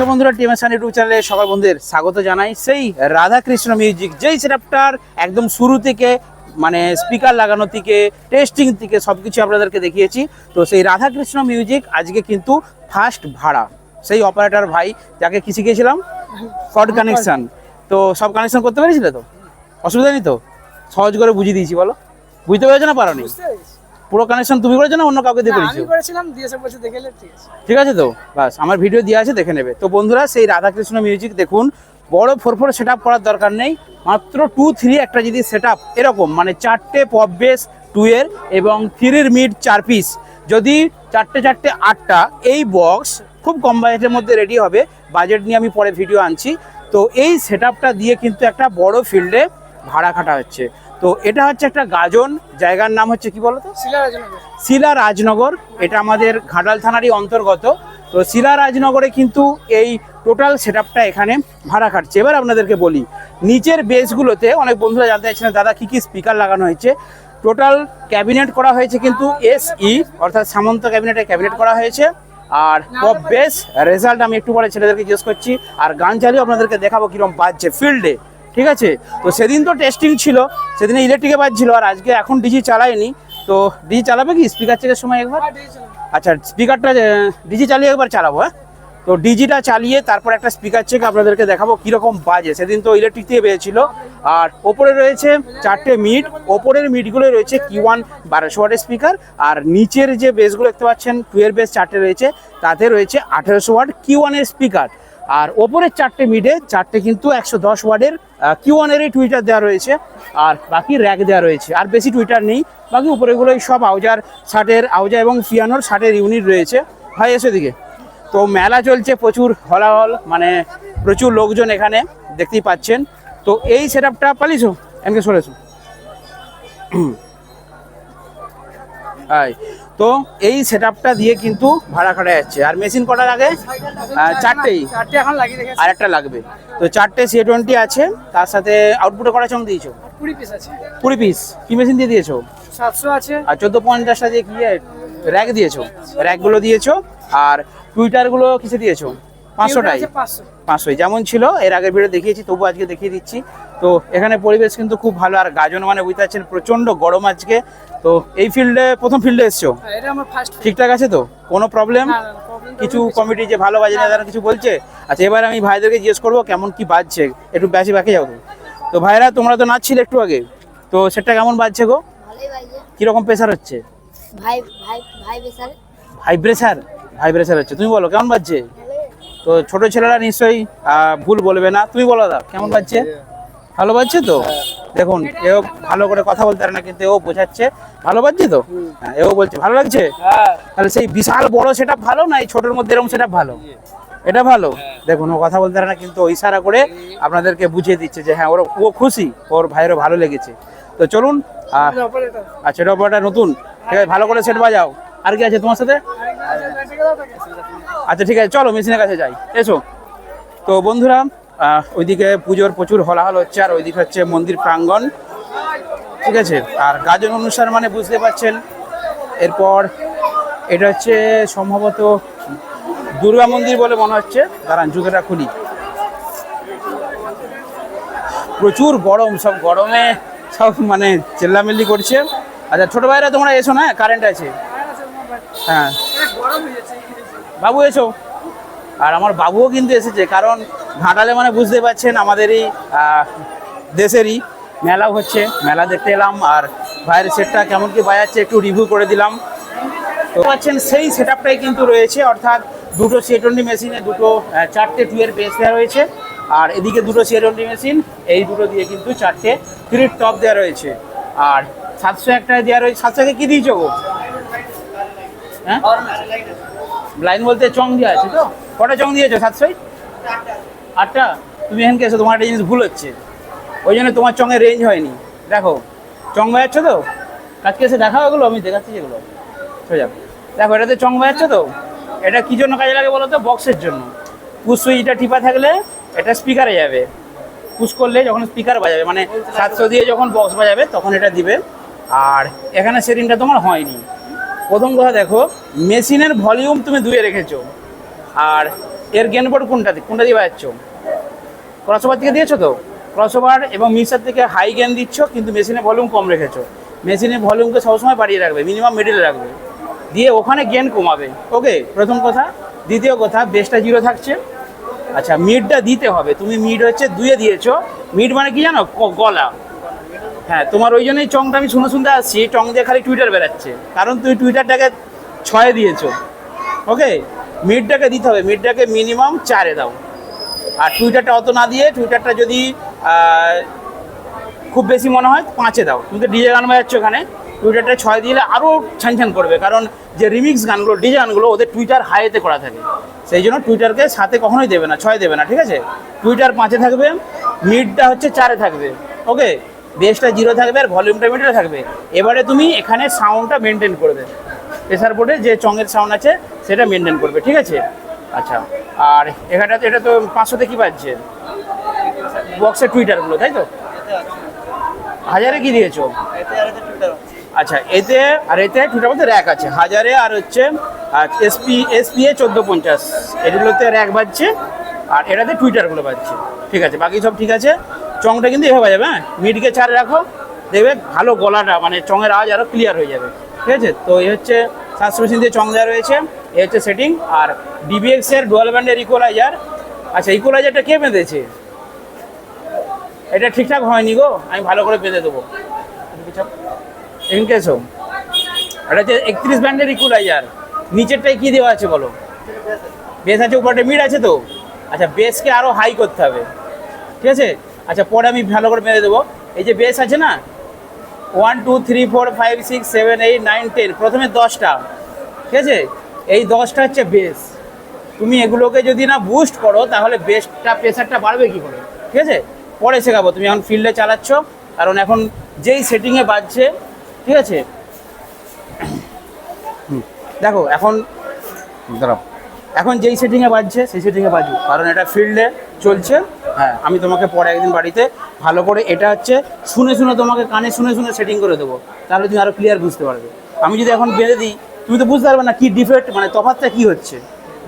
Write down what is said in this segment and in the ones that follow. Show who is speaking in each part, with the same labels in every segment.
Speaker 1: নমস্কার বন্ধুরা টিএমএসআন ইউটিউব চ্যানেলে সকল বন্ধুদের স্বাগত জানাই। সেই রাধাকৃষ্ণ মিউজিক যেই সেটআপটার একদম শুরু থেকে মানে স্পিকার লাগানো থেকে টেস্টিং থেকে সব কিছু আপনাদেরকে দেখিয়েছি। তো সেই রাধাকৃষ্ণ মিউজিক আজকে কিন্তু ফার্স্ট ভাড়া। সেই অপারেটর ভাই যাকে কি শিখিয়েছিলাম? কড কানেকশান তো সব কানেকশন করতে পেরেছিলে তো? অসুবিধা নেই তো? সহজ করে বুঝিয়ে দিয়েছি বলো। বুঝতে পেরেছ না
Speaker 2: পেরেছি?
Speaker 1: পুরো কানেকশন তুমি করেছ না অন্য কাউকে দিয়ে করেছ?
Speaker 2: আমি করেছিলাম দিয়েছে বলছে দেখে ঠিক আছে।
Speaker 1: ঠিক আছে তো? বাস আমার ভিডিও দেওয়া আছে দেখে নেবে। তো বন্ধুরা সেই রাধাকৃষ্ণ মিউজিক দেখুন বড় ফোর ফোর সেট আপ করার দরকার নেই মাত্র টু থ্রি একটা যদি সেট এরকম মানে চারটে পপ বেস টু এর এবং থ্রির মিড চার পিস যদি চারটে চারটে আটটা এই বক্স খুব কম বাজেটের মধ্যে রেডি হবে। বাজেট নিয়ে আমি পরে ভিডিও আনছি। তো এই সেট দিয়ে কিন্তু একটা বড় ফিল্ডে ভাড়া খাটা হচ্ছে। তো এটা হচ্ছে একটা গাজন জায়গার নাম হচ্ছে কি বলতো?
Speaker 2: শিলা রাজনগর।
Speaker 1: শিলা রাজনগর এটা আমাদের ঘাটাল থানারই অন্তর্গত। তো শিলা রাজনগরে কিন্তু এই টোটাল সেট এখানে ভাড়া খাটছে। এবার আপনাদেরকে বলি নিচের বেসগুলোতে অনেক বন্ধুরা জানতে চাইছেন দাদা কী কী স্পিকার লাগানো হয়েছে? টোটাল ক্যাবিনেট করা হয়েছে কিন্তু এস ই অর্থাৎ সামন্ত ক্যাবিনেটে ক্যাবিনেট করা হয়েছে। আর পপ বেস রেজাল্ট আমি একটু পরে ছেলেদেরকে জিজ্ঞেস করছি। আর গান চালিয়ে আপনাদেরকে দেখাবো কীরকম বাজছে ফিল্ডে ঠিক আছে? তো সেদিন তো টেস্টিং ছিল সেদিনে ইলেকট্রিকে বাজছিল আর আজকে এখন ডিজি চালায়নি। তো ডিজি চালাবে কি? স্পিকার চেকের সময় একবার?
Speaker 2: হ্যাঁ,
Speaker 1: আচ্ছা স্পিকারটা ডিজি চালিয়ে একবার চালাবো হ্যাঁ? তো ডিজিটা চালিয়ে তারপর একটা স্পিকার চেক আপনাদেরকে দেখাবো কীরকম বাজে। সেদিন তো ইলেকট্রিক দিয়ে পেয়েছিল আর ওপরে রয়েছে চারটে মিট ওপরের মিডগুলো রয়েছে কি ওয়ান বারোশো ওয়াটের স্পিকার আর নিচের যে বেসগুলো দেখতে পাচ্ছেন টুয়েলভ বেস চারটে রয়েছে তাতে রয়েছে আঠেরোশো ওয়াট কি ওয়ানের স্পিকার আর ওপরের চারটে মিডে চারটে কিন্তু একশো দশ ওয়ার্ডের কিউ ওয়ানেরই টুইটার দেওয়া রয়েছে আর বাকি র্যাক দেওয়া রয়েছে। আর বেশি টুইটার নেই, বাকি উপরেগুলোই সব আউজার ষাটের, আউজা এবং ফিয়ানোর ষাটের ইউনিট রয়েছে। ভাই, এসে দিকে তো মেলা চলছে, প্রচুর হলাহল মানে প্রচুর লোকজন এখানে দেখতেই পাচ্ছেন। তো এই সেট আপটা পালিছো এমকে সরেছো হাই তো এই সেট আপটা দিয়ে কিন্তু ভাড়া খাটা যাচ্ছে। আর মেশিন আগে আহ, চারটেই।
Speaker 2: এখন লাগিয়ে
Speaker 1: আর একটা লাগবে। তো চারটে সি টোয়েন্টি আছে তার সাথে আউটপুটে কটা চং দিয়েছ।
Speaker 2: কুড়ি পিস আছে।
Speaker 1: কুড়ি পিস কি মেশিন দিয়ে দিয়েছ?
Speaker 2: সাতশো আছে।
Speaker 1: আর চোদ্দ পঞ্চাশটা দিয়ে কি র্যাক দিয়েছ। র্যাকগুলো দিয়েছ। আর টুইটারগুলো কিসে দিয়েছ? পাঁচশোটাই।
Speaker 2: পাঁচশো।
Speaker 1: পাঁচশোই। যেমন ছিল এর আগের ভিডিও দেখিয়েছি তবু আজকে দেখিয়ে দিচ্ছি। তো এখানে পরিবেশ কিন্তু খুব ভালো আর গাজন মানে বুঝতে পারছেন প্রচণ্ড গরম আজকে। তো এই ফিল্ডে প্রথম ফিল্ডে এসছো?
Speaker 2: হ্যাঁ, এটা আমার ফার্স্ট
Speaker 1: ঠিকঠাক আছে তো? কোনো প্রবলেম
Speaker 2: না না প্রবলেম
Speaker 1: কিছু কমিটি যে ভালো বাজে না তারা কিছু বলছে? আচ্ছা এবার আমি ভাইদেরকে জিজ্ঞেস করব কেমন কি বাজছে। একটু বেশি বাকি যাও তো। ভাইরা তোমরা তো নাচছিলে একটু আগে। তো সেটা কেমন বাজছে গো?
Speaker 3: ভালোই
Speaker 1: কীরকম প্রেশার হচ্ছে?
Speaker 3: ভাই ভাই ভাই বেসারে
Speaker 1: ভাইব্রেশার ভাইব্রেশার হচ্ছে। তুমি বলো কেমন বাজছে? তো ছোট ছেলেরা নিশ্চয়ই ভুল বলবে না। তুমি বলো দা কেমন বাজছে? ভালো বাজছে তো? দেখুন, এও ভালো করে কথা বলতে পারে না, কিন্তু এও বোঝাচ্ছে। ভালো বাজছে তো? হ্যাঁ এও বলছে, ভালো লাগছে? তাহলে সেই বিশাল বড় সেটা ভালো না এই ছোটোর মধ্যে এরকম সেটা ভালো? এটা ভালো? দেখুন, ও কথা বলতে পারে না, কিন্তু ইশারা করে আপনাদেরকে বুঝিয়ে দিচ্ছে যে হ্যাঁ ওর, ও খুশি, ওর ভাইয়েরও ভালো লেগেছে। তো চলুন
Speaker 2: অপারেটর
Speaker 1: আচ্ছা এটা ওপরটা নতুন। ঠিক আছে, ভালো করে সেট বাজাও। আর কি আছে তোমার সাথে? আচ্ছা ঠিক আছে, চলো, মেশিনের কাছে যাই। এসো। তো বন্ধুরা ওইদিকে পুজোর প্রচুর হলাহল হচ্ছে আর ওইদিকে হচ্ছে মন্দির প্রাঙ্গণ। ঠিক আছে? আর গাজন অনুষ্ঠান মানে বুঝতে পারছেন এরপর এটা হচ্ছে সম্ভবত দুর্গা মন্দির বলে মনে হচ্ছে। দাঁড়ান যুগেটা খুলি। প্রচুর গরম সব গরমে সব মানে চেল্লামেল্লি করছে। আচ্ছা ছোট ভাইরা তোমরা এসো না কারেন্ট আছে। হ্যাঁ।
Speaker 2: হয়ে
Speaker 1: বাবু এসো। আর আমার বাবুও কিন্তু এসেছে কারণ ঘাটালে মানে বুঝতে পারছেন আমাদেরই দেশেরই মেলা হচ্ছে। মেলা দেখতে এলাম আর ভাইয়ের সেটটা কেমন কি বাজাচ্ছে একটু রিভিউ করে দিলাম। তো পাচ্ছেন সেই সেট কিন্তু রয়েছে অর্থাৎ দুটো সি টোয়েন্টি মেশিনে দুটো চারটে টুয়ের বেস দেওয়া রয়েছে। আর এদিকে দুটো সি টোয়েন্টি মেশিন এই দুটো দিয়ে কিন্তু চারটে থ্রির টপ দেওয়া রয়েছে। আর সাতশো একটা দেওয়া রয়েছে। সাতশোকে কি দিয়েছ গো? হ্যাঁ? লাইন বলতে চং দেওয়া আছে তো? কটা চং দিয়েছ সাতশোই আটটা? তুমি এখানকে এসে, তোমার একটা জিনিস ভুল হচ্ছে। ওই জন্য তোমার চঙের রেঞ্জ হয়নি। দেখো চং বাজাচ্ছ তো? কাজকে এসে দেখাও এগুলো আমি দেখাচ্ছি যেগুলো সোজা দেখো, এটাতে চং বাজাচ্ছ তো? এটা কী জন্য কাজে লাগে বলো তো? বক্সের জন্য। পুশ সুইচটা টিপা থাকলে এটা স্পিকারে যাবে। পুশ করলে যখন স্পিকার বাজাবে মানে সাতশো দিয়ে যখন বক্স বাজাবে, তখন এটা দিবে। আর এখানে সেটিংটা তোমার হয়নি। প্রথম কথা দেখো, মেশিনের ভলিউম তুমি দুয়ে রেখেছো। আর এর গেনবোর্ড কোনটা কোনটা দিয়ে বাজাচ্ছ? ক্রসওভার থেকে দিয়েছ তো? ক্রসওভার এবং মিক্সার থেকে হাই গেন দিচ্ছ, কিন্তু মেশিনে ভলিউম কম রেখেছো। মেশিনের ভলিউমকে সবসময় বাড়িয়ে রাখবে মিনিমাম মিডিলে রাখবে। দিয়ে ওখানে গেন কমাবে। ওকে প্রথম কথা। দ্বিতীয় কথা বেসটা জিরো থাকছে। আচ্ছা মিডটা দিতে হবে। তুমি মিড হচ্ছে দুয়ে দিয়েছ। মিড মানে কি জানো? গলা। হ্যাঁ তোমার ওই জন্যই চংটা আমি শুনে শুনতে আসছি। চং দিয়ে খালি টুইটার বেরাচ্ছে কারণ তুমি টুইটারটাকে ছয়ে দিয়েছ। ওকে মিডটাকে দিতে হবে মিডটাকে মিনিমাম চারে দাও। আর টুইটারটা অত না দিয়ে টুইটারটা যদি খুব বেশি মনে হয়, পাঁচে দাও। তুমি তো ডিজে গান বাজাচ্ছ ওখানে টুইটারটা ছয় দিলে আরও ছানছান করবে, কারণ যে রিমিক্স গানগুলো ডিজে গানগুলো, ওদের টুইটার হাইতে করা থাকে। সেই জন্য টুইটারকে সাথে কখনোই দেবে না, ছয় দেবে না, ঠিক আছে? টুইটার পাঁচে থাকবে মিডটা হচ্ছে চারে থাকবে, ওকে? বেসটা জিরো থাকবে আর ভলিউমটা মিডিলে থাকবে। এবারে তুমি এখানে সাউন্ডটা মেনটেন করবে। প্রেসার বোর্ডে যে চঙের সাউন্ড আছে সেটা মেনটেন করবে, ঠিক আছে? আচ্ছা আর এখানটাতে এটা তো পাঁচশোতে কি পাচ্ছে? বক্সের টুইটারগুলো তাই তো? হাজারে কি দিয়েছ? আচ্ছা এতে আর এতে টুইটার মধ্যে র্যাক আছে। হাজারে আর হচ্ছে এসপি এসপি এ চোদ্দ পঞ্চাশ। এগুলোতে র্যাক বাজছে, আর এটাতে টুইটারগুলো বাজছে। ঠিক আছে, বাকি সব ঠিক আছে? চংটা কিন্তু এভাবে বাজাবে হ্যাঁ? মিডকে চারে রাখো, দেখবে ভালো গলাটা মানে চঙের আওয়াজ আরও ক্লিয়ার হয়ে যাবে। ঠিক আছে? তো এই হচ্ছে মেশিন দিয়ে চং দেওয়া রয়েছে। এই হচ্ছে সেটিং আর ডিবিএক্স এর ডুয়াল ব্যান্ডের ইকোলাইজার আচ্ছা ইকোলাইজারটা কে বেঁধেছে? এটা ঠিকঠাক হয়নি গো, আমি ভালো করে বেঁধে দেবো। এনকেসো এটা হচ্ছে একত্রিশ ব্যান্ডের ইকুলাইজার নিচেরটাই কী দেওয়া আছে বলো? বেস আছে, উপরটা মিড আছে তো? আচ্ছা বেসকে আরও হাই করতে হবে। ঠিক আছে? আচ্ছা পরে আমি ভালো করে বেঁধে দেবো। এই যে বেস আছে না? One two three four five six seven eight nine ten প্রথমে দশটা। ঠিক আছে? এই দশটা হচ্ছে বেস তুমি এগুলোকে যদি না বুস্ট করো তাহলে বেসটা প্রেশারটা বাড়বে কি করে? ঠিক আছে? পরে শেখাবো। তুমি এখন ফিল্ডে চালাচ্ছ কারণ এখন যেই সেটিংয়ে বাজছে ঠিক আছে? হুম, দেখো এখন দাঁড়াও। এখন যেই সেটিংয়ে বাজছে সেই সেটিংয়ে বাজুক। কারণ এটা ফিল্ডে চলছে। হ্যাঁ। আমি তোমাকে পরে একদিন বাড়িতে ভালো করে এটা হচ্ছে শুনে শুনে তোমাকে কানে শুনে শুনে সেটিং করে দেবো। তাহলে তুমি আরও ক্লিয়ার বুঝতে পারবে। আমি যদি এখন বেঁধে দিই তুমি তো বুঝতে পারবে না কি ডিফেক্ট মানে তফাতটা কী হচ্ছে।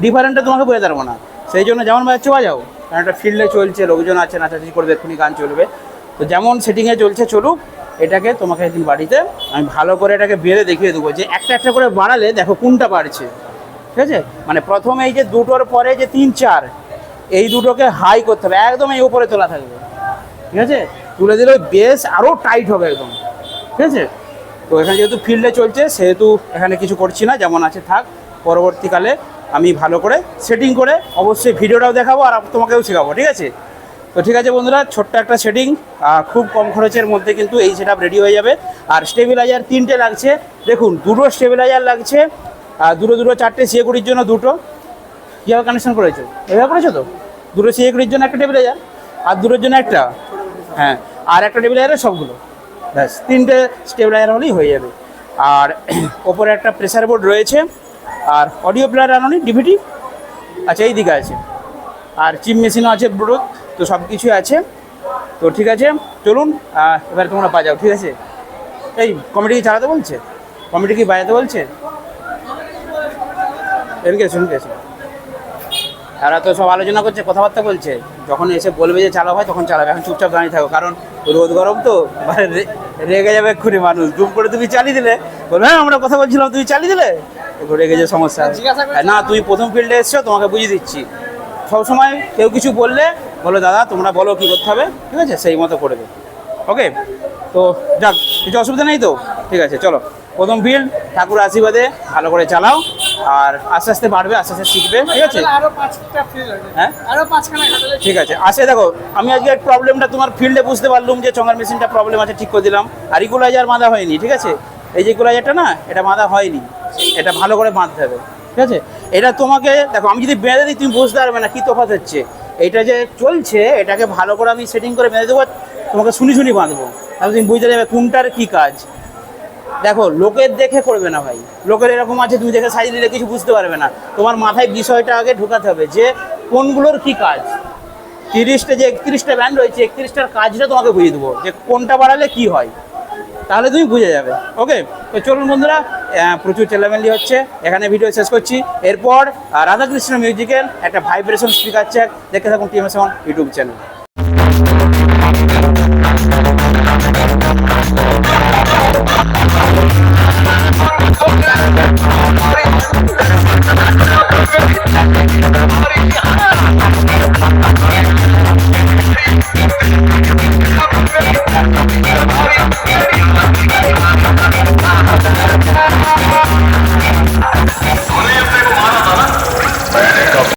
Speaker 1: ডিফারেন্টটা তোমাকে বোঝাতে পারব না। সেই জন্য যেমন বাজাচ্ছ যাও। কারণ একটা ফিল্ডে চলছে, লোকজন আছে, নাচানাচি করবে, এক্ষুনি গান চলবে। তো যেমন সেটিংয়ে চলছে, চলুক, এটাকে তোমাকে একদিন বাড়িতে আমি ভালো করে এটাকে বেঁধে দেখিয়ে দেবো যে একটা একটা করে বাড়ালে দেখো কোনটা বাড়ছে। ঠিক আছে? মানে প্রথমে এই যে দুটোর পরে যে তিন, চার, এই দুটোকে হাই করতে হবে। একদম এই উপরে তোলা থাকবে। ঠিক আছে? তুলে দিলে বেশ আরও টাইট হবে একদম। ঠিক আছে? তো এখানে যেহেতু ফিল্ডে চলছে, সেহেতু এখানে কিছু করছি না, যেমন আছে থাক। পরবর্তীকালে আমি ভালো করে সেটিং করে অবশ্যই ভিডিওটাও দেখাবো আর তোমাকেও শেখাবো, ঠিক আছে? তো ঠিক আছে বন্ধুরা, ছোট্ট একটা সেটিং খুব কম খরচের মধ্যে কিন্তু এই সেট রেডি হয়ে যাবে। আর স্টেবিলাইজার তিনটে লাগছে। দেখুন, দুটো স্টেবিলাইজার লাগছে। দুটো দুটো, চারটে সিএ কুড়ির জন্য দুটো। কীভাবে কানেকশন করেছ? এভাবে করেছ তো? দুটো সিএ কুড়ির জন্য একটা টেবিলাইজার আর দুটোর জন্য একটা। হ্যাঁ আর একটা টেবিলাইজারে সবগুলো। ব্যাস, তিনটে স্টেবিলাইজার হলেই হয়ে যাবে। আর ওপরে একটা প্রেসার বোর্ড রয়েছে, আর অডিও প্লেয়ার আনোনি ডিভিডি আচ্ছা এই দিকে আছে। আর চিপ মেশিনও আছে ব্লুটুথ তো সব কিছুই আছে। তো ঠিক আছে, চলুন এবার তোমরা বাজাও, ঠিক আছে? এই কমিটি কি চালাতে বলছে? কমিটি কি বাজাতে বলছে? এনকে শুনকে তারা তো সব আলোচনা করছে, কথাবার্তা বলছে। যখন এসে বলবে যে চালাও হয় তখন চালাবে। এখন চুপচাপ দাঁড়িয়ে থাকো, কারণ রোদ গরম তো রেগে যাবে এক্ষুনি মানুষ। দুম করে তুমি চালিয়ে দিলে। বলবে হ্যাঁ আমরা কথা বলছিলাম তুমি চালিয়ে দিলে? রেগে যে সমস্যা। না তুমি প্রথম ফিল্ডে এসছো তোমাকে বুঝিয়ে দিচ্ছি। সবসময় কেউ কিছু বললে বলো দাদা তোমরা বলো কী করতে হবে? ঠিক আছে? সেই মতো করবে ওকে তো যাক কিছু অসুবিধা নেই তো? ঠিক আছে চলো। প্রথম ফিল্ড ঠাকুর আশীর্বাদে ভালো করে চালাও। আর আস্তে আস্তে বাড়বে আস্তে আস্তে শিখবে ঠিক আছে? হ্যাঁ?
Speaker 2: আরও পাঁচখানা ঘাটালে
Speaker 1: ঠিক আছে। আসে দেখো আমি আজকে প্রবলেমটা তোমার ফিল্ডে বুঝতে পারলাম যে চঙ্গার মেশিনটা প্রবলেম আছে ঠিক করে দিলাম। আর ইকুলাইজার বাঁধা হয়নি ঠিক আছে? এই যে ইকুলাইজারটা না এটা বাঁধা হয়নি। এটা ভালো করে বাঁধতে হবে ঠিক আছে? এটা তোমাকে দেখো আমি যদি বেঁধে দিই তুমি বুঝতে পারবে না কী তফাৎ হচ্ছে। এটা যে চলছে এটাকে ভালো করে আমি সেটিং করে বেঁধে দেবো তোমাকে শুনি শুনি বাঁধবো। তাহলে তুমি বুঝতে যাবে কোনটার কী কাজ। দেখো, লোকের দেখে করবে না ভাই। লোকের এরকম আছে তুমি দেখে সাজিয়ে দিলে কিছু বুঝতে পারবে না। তোমার মাথায় বিষয়টা আগে ঢোকাতে হবে যে, কোনগুলোর কি কাজ? তিরিশটা যে একত্রিশটা ব্যান্ড রয়েছে, একত্রিশটার কাজটা তোমাকে বুঝিয়ে দেবো যে কোনটা বাড়ালে কি হয়। তাহলে তুমি বুঝে যাবে। ওকে তো চলুন বন্ধুরা প্রচুর চেলামেলি হচ্ছে। এখানে ভিডিও শেষ করছি। এরপর রাধাকৃষ্ণ মিউজিক্যাল একটা ভাইব্রেশন স্পিকার চেক দেখে থাকুন টিএমএস ইউটিউব চ্যানেল